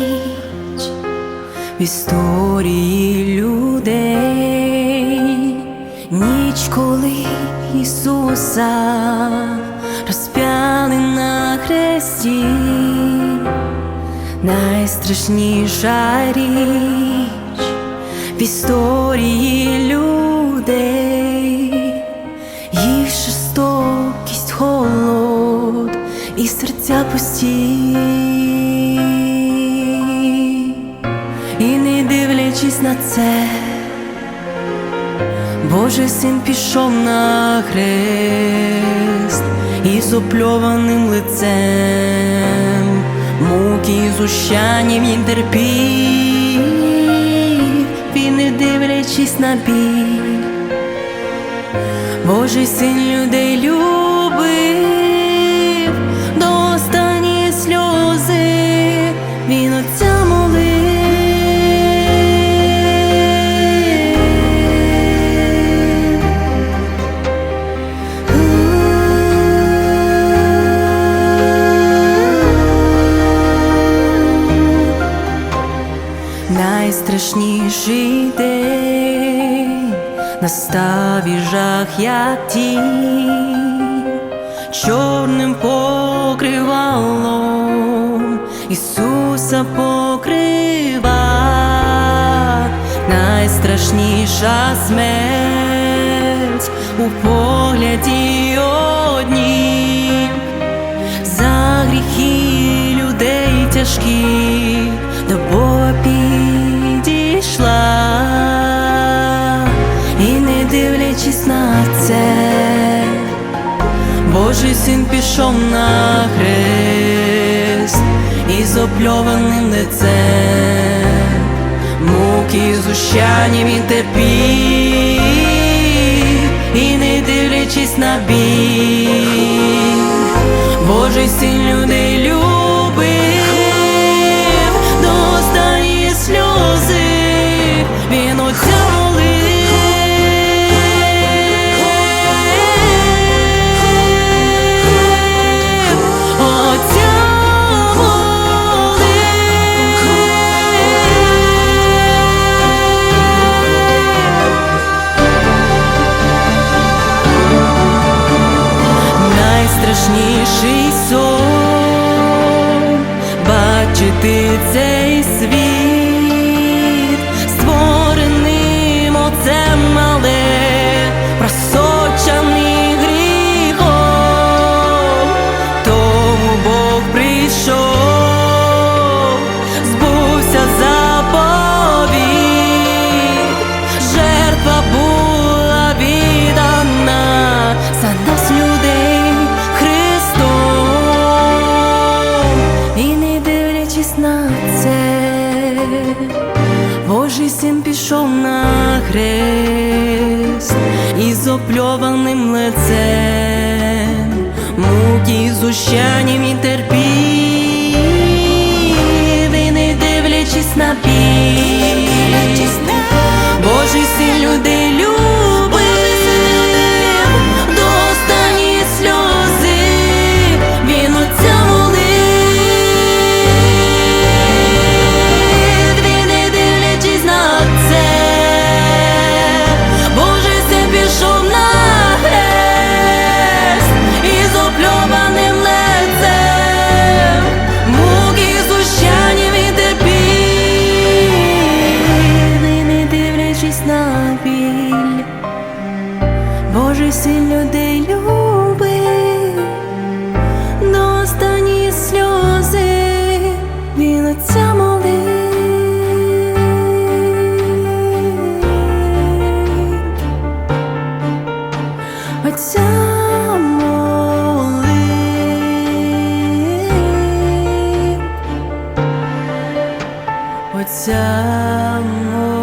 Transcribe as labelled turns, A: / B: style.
A: ніч в історії людей, ніч, коли Ісуса розп'яли на хресті, найстрашніша річ в історії людей, їх жорстокість, холод і серця пусті. І не дивлячись на це, Божий син пішов на хрест із опльованим лицем, муки і зущання він терпів, і не дивлячись на біль, Божий син людей любив Найстрашніший день. Настав і жах, як тінь, чорним покривалом Ісуса покрива, найстрашніша смерть у погляді однім. За гріхи людей тяжкі син пішов на хрест із опльованим лицем, муки з ущанів він терпів, і не дивлячись на біль, Божий син людей бачити цей світ, пішов на хрест із опльованим лицем, муки з ущанням і терпів, і не дивлячись на пі. 我将梦里。